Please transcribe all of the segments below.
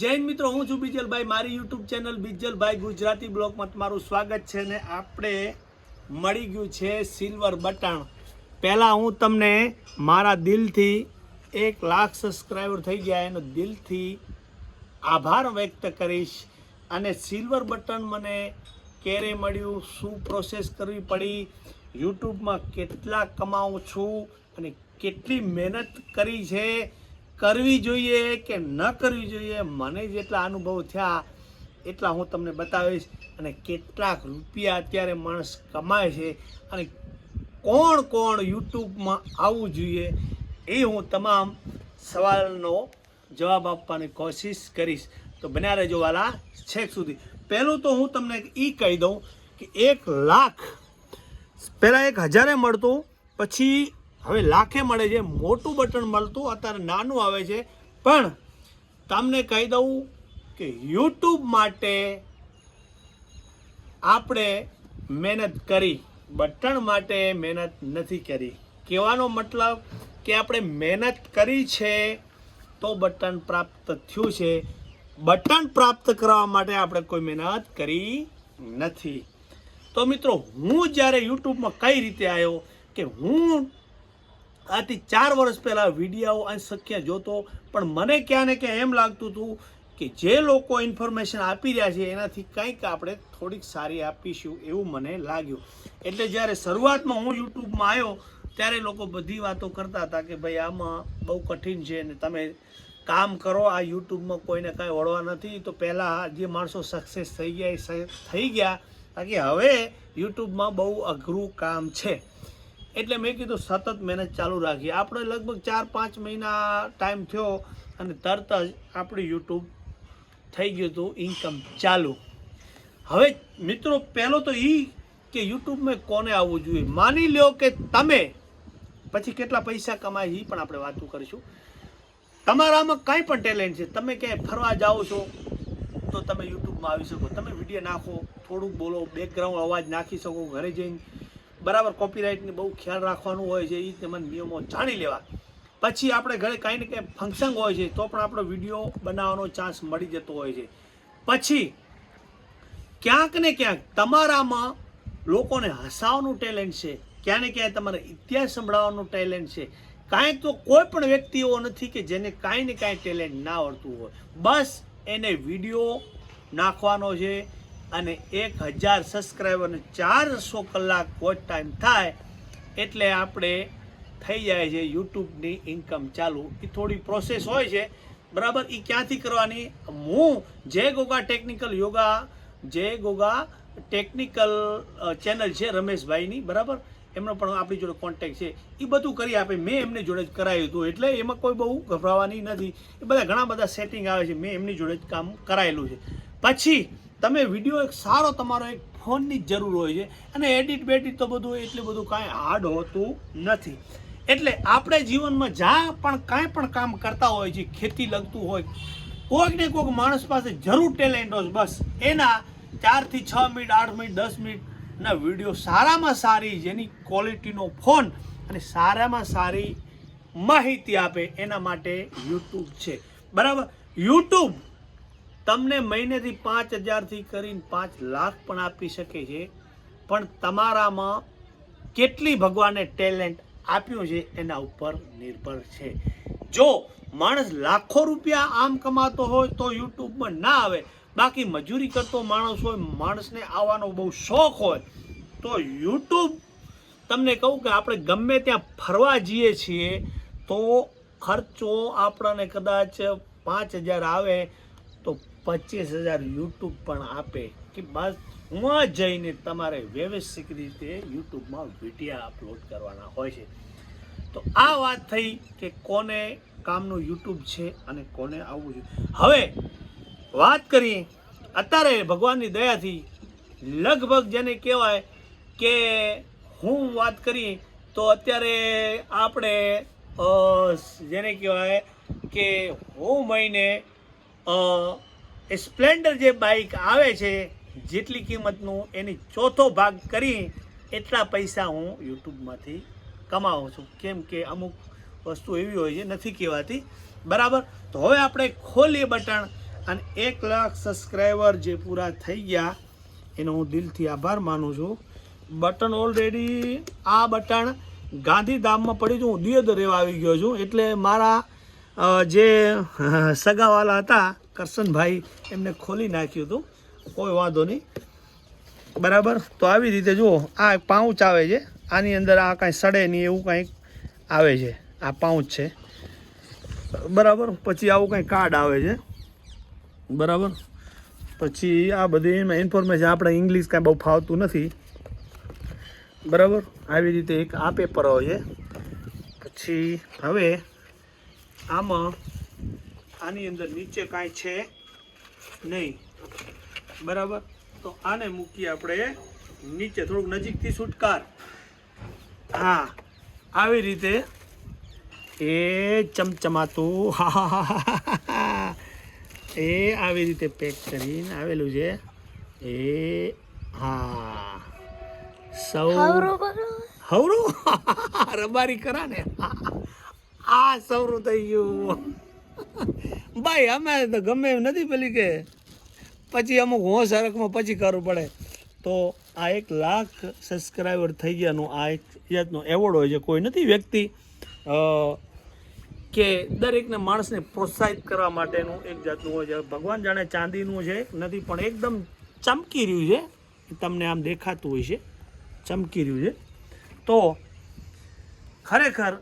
જૈન મિત્રો, હું છું બીજલભાઈ. મારી યુટ્યુબ ચેનલ બીજલભાઈ ગુજરાતી બ્લોગમાં તમારું સ્વાગત છે ને આપણે મળી ગયું છે સિલ્વર બટન પહેલાં હું તમને મારા દિલથી એક લાખ સબસ્ક્રાઈબર થઈ ગયા એનો દિલથી આભાર વ્યક્ત કરીશ. અને સિલ્વર બટન મને ક્યારે મળ્યું, શું પ્રોસેસ કરવી પડી યુટ્યુબમાં કેટલા કમાઉં છું અને કેટલી મહેનત કરી છે કરવી જોઈએ કે ન કરવી જોઈએ? મને જેટલા અનુભવ થયા, એટલા હું તમને બતાવીશ. અને કેટલાક રૂપિયા અત્યારે માણસ કમાય છે. અને કોણ કોણ યુટ્યુબમાં આવવું જોઈએ એ હું તમામ સવાલનો જવાબ આપવાની કોશિશ કરીશ. તો બન્યા રહેજો વાલા છેક સુધી. પહેલું તો હું તમને એ કહી દઉં કે એક લાખ, પહેલાં એક હજારે મળતું, પછી હવે લાખે મળે છે, મોટું બટન મળતું, અત્યારે નાનું આવે છે. પણ તમને કહી દઉં કે યુટ્યુબ માટે આપણે મહેનત કરી, બટન માટે મહેનત નથી કરી. કહેવાનો મતલબ કે આપણે મહેનત કરી છે તો બટન પ્રાપ્ત થયું છે. બટન પ્રાપ્ત કરવા માટે આપણે કોઈ મહેનત કરી નથી. તો મિત્રો, હું જ્યારે યુટ્યુબમાં કઈ રીતે આવ્યો કે હું આથી ચાર વર્ષ પહેલાં વીડિયો અશક્ય જોતો, પણ મને ક્યાં ને ક્યાં એમ લાગતું હતું કે જે લોકો ઇન્ફોર્મેશન આપી રહ્યા છે, એનાથી કંઈક આપણે થોડીક સારી આપીશું એવું મને લાગ્યું. એટલે જ્યારે શરૂઆતમાં હું યુટ્યુબમાં આવ્યો, ત્યારે લોકો બધી વાતો કરતા હતા કે ભાઈ, આમાં બહુ કઠિન છે ને તમે કામ કરો, આ યુટ્યુબમાં કોઈને કાંઈ વળવા નથી. તો પહેલાં જે માણસો સક્સેસ થઈ ગયા એ થઈ ગયા, બાકી હવે યુટ્યુબમાં બહુ અઘરું કામ છે. એટલે મેં કીધું સતત મહેનત ચાલુ રાખી આપણે લગભગ ચાર, પાંચ મહિના ટાઈમ થયો અને તરત જ આપણું યુટ્યુબ થઈ ગયું હતું ઇન્કમ ચાલુ. હવે મિત્રો, પહેલો તો એ કે યુટ્યુબમાં કોને આવવું જોઈએ? માની લ્યો કે તમે, પછી કેટલા પૈસા કમાય એ પણ આપણે વાતો કરીશું. તમારામાં કાંઈ પણ ટેલેન્ટ છે, તમે ક્યાંય ફરવા જાઓ છો, તો તમે યુટ્યુબમાં આવી શકો. તમે વીડિયો નાખો, થોડુંક બોલો બેકગ્રાઉન્ડ અવાજ નાખી શકો, ઘરે જઈને. બરાબર કોપીરાઇટની બહુ ખ્યાલ રાખવાનું હોય છે, એ તમારા નિયમો જાણી લેવા. પછી આપણે ઘરે કાંઈ ને કાંઈ ફંક્શન હોય છે, તો પણ આપણો વીડિયો બનાવવાનો ચાન્સ મળી જતો હોય છે. પછી, ક્યાંક ને ક્યાંક તમારામાં લોકોને હસાવવાનું ટેલેન્ટ છે, ક્યાં ને ક્યાંય તમારે ઇતિહાસ સંભળાવવાનું ટેલેન્ટ છે. કાંઈ તો કોઈ પણ વ્યક્તિ એવો નથી કે જેને કાંઈ ને કાંઈ ટેલેન્ટ ના આવડતું હોય. બસ એને વીડિયો નાખવાનો છે અને એક હજાર સબસ્ક્રાઈબરને ચારસો કલાક વોચ ટાઈમ થાય એટલે આપણે થઈ જાય છે યુટ્યુબની ઇન્કમ ચાલુ. એ થોડી પ્રોસેસ હોય છે. બરાબર? એ ક્યાંથી કરવાની? હું જય ગોગા ટેકનિકલ યોગા જય ગોગા ટેકનિકલ ચેનલ છે રમેશભાઈની, બરાબર? એમનો પણ આપણી જોડે કોન્ટેક્ટ છે. એ બધું કરી આપે. મેં એમની જોડે જ કરાયું હતું. એટલે એમાં કોઈ બહુ ગભરાવાની નથી. એ બધા ઘણા બધા સેટિંગ આવે છે. મેં એમની જોડે જ કામ કરાયેલું છે. પછી તમે વીડિયો એક સારો તમારો એક ફોનની જ જરૂર હોય છે અને એડિટ બેડિટ તો બધું એટલું બધું કાંઈ હાર્ડ હોતું નથી. એટલે આપણે જીવનમાં જ્યાં પણ કાંઈ પણ કામ કરતા હોય છે, ખેતી લગતું હોય, કોઈક ને કોઈક માણસ પાસે જરૂર ટેલેન્ટ હોય બસ એના ચારથી છ મિનિટ, આઠ મિનિટ, દસ મિનિટના વીડિયો સારામાં સારી, જેની ક્વોલિટીનો ફોન અને સારામાં સારી માહિતી આપે એના માટે યુટ્યુબ છે. બરાબર? યુટ્યુબ તમને મહિનેથી પાંચ હજારથી કરીને પાંચ લાખ પણ આપી શકે છે. પણ તમારામાં કેટલી ભગવાને ટેલેન્ટ આપ્યું છે એના ઉપર નિર્ભર છે. જો માણસ લાખો રૂપિયા આમ કમાતો હોય તો યુટ્યુબમાં ના આવે, બાકી મજૂરી કરતો માણસ હોય, માણસને આવવાનો બહુ શોખ હોય, તો યુટ્યુબ તમને કહું કે આપણે ગમે ત્યાં ફરવા જઈએ છીએ, તો ખર્ચો આપણને કદાચ પાંચ હજાર આવે પચીસ હજાર યુટ્યુબ પણ આપે કે બસ હું જઈને તમારે વ્યવસ્થિત રીતે યુટ્યુબમાં વિડીયા અપલોડ કરવાના હોય છે. તો આ વાત થઈ કે કોને કામનું યુટ્યુબ છે અને કોને આવવું જોઈએ હવે વાત કરીએ, અત્યારે ભગવાનની દયાથી લગભગ જેને કહેવાય કે હું વાત કરીએ તો અત્યારે આપણે જેને કહેવાય કે હું મહિને એ સ્પ્લેન્ડર જે બાઇક આવે છે, જેટલી કિંમતનું એની ચોથો ભાગ કરી એટલા પૈસા હું યુટ્યુબમાંથી કમાવું છું. કેમ કે અમુક વસ્તુ એવી હોય છે, નથી કહેવાતી. બરાબર? તો હવે આપણે ખોલીએ બટન અને એક લાખ સબસ્ક્રાઈબર જે પૂરા થઈ ગયા, એનો હું દિલથી આભાર માનું છું. બટન ઓલરેડી આ બટન ગાંધીધામમાં પડ્યું છું. હું દિયોદર રહેવા આવી ગયો છું. એટલે મારા જે સગાવાલા હતા, કરશનભાઈ, એમને ખોલી નાખ્યું હતું. કોઈ વાંધો નહીં. બરાબર? તો આવી રીતે જુઓ, આ પાઉચ આવે છે. આની અંદર આ કાંઈ સડે નહીં, એવું કાંઈક આવે છે. આ પાઉચ છે. બરાબર? પછી આવું કાંઈ કાર્ડ આવે છે. બરાબર? પછી આ બધી એમાં ઇન્ફોર્મેશન આપણે ઇંગ્લિશ કાંઈ બહુ ફાવતું નથી. બરાબર? આવી રીતે એક આ પેપર હોય છે. પછી હવે આમાં આની અંદર નીચે કાંઈ છે નહીં. બરાબર? તો આને મૂકીએ આપણે નીચે થોડુંક નજીકથી છુટકાર. હા આવી રીતે એ ચમચમાતું હા હા હા હા હા હા. એ આવી રીતે પેક કરીને આવેલું છે. એ હા. સૌ હવરું રબારી કરા ને આ સૌરું થઈ ગયું. ભાઈ, અમે તો ગમે એમ નથી પેલી કે પછી અમુક હોશ હરકમાં પછી કરવું પડે. તો આ એક લાખ સબસ્ક્રાઈબર થઈ ગયાનું આ એક જાતનો એવોર્ડ હોય છે. કોઈ નથી વ્યક્તિ કે દરેકને માણસને પ્રોત્સાહિત કરવા માટેનું એક જાતનું હોય છે. ભગવાન જાણે ચાંદીનું છે, નથી, પણ એકદમ ચમકી રહ્યું છે. તમને આમ દેખાતું હોય છે. ચમકી રહ્યું છે. તો ખરેખર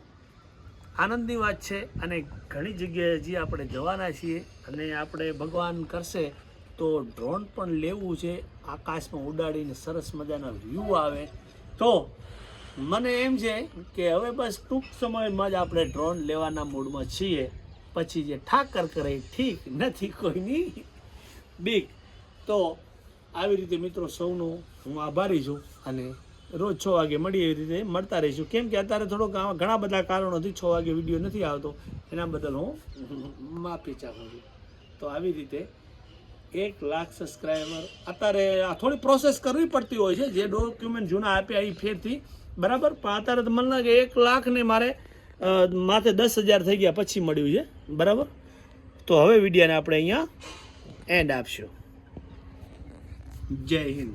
આનંદની વાત છે અને ઘણી જગ્યાએ હજી આપણે જવાના છીએ અને આપણે ભગવાન કરશે તો ડ્રોન પણ લેવું છે. આકાશમાં ઉડાડીને સરસ મજાના વ્યૂ આવે. તો મને એમ છે કે હવે બસ ટૂંક સમયમાં જ આપણે ડ્રોન લેવાના મૂડમાં છીએ. પછી જે ઠાકર કરે ઠીક નથી કોઈની. બીક. તો આવી રીતે મિત્રો સૌનો હું આભારી છું અને રોજ છ વાગે મળીએ એવી રીતે મળતા રહીશું. કેમ કે અત્યારે થોડોક ઘણા બધા કારણોથી છ વાગે વીડિયો નથી આવતો. એના બદલ હું માફી ચાહું છું. તો આવી રીતે એક લાખ સબસ્ક્રાઈબર અત્યારે આ થોડી પ્રોસેસ કરવી પડતી હોય છે. જે ડોક્યુમેન્ટ જૂના આપ્યા એ ફેરથી. બરાબર? પણ અત્યારે તો મને લાગે એક લાખને મારે માથે દસ હજાર થઈ ગયા પછી મળ્યું છે. બરાબર? તો હવે વિડીયોને આપણે અહીંયા એન્ડ આપશું. જય હિન્દ.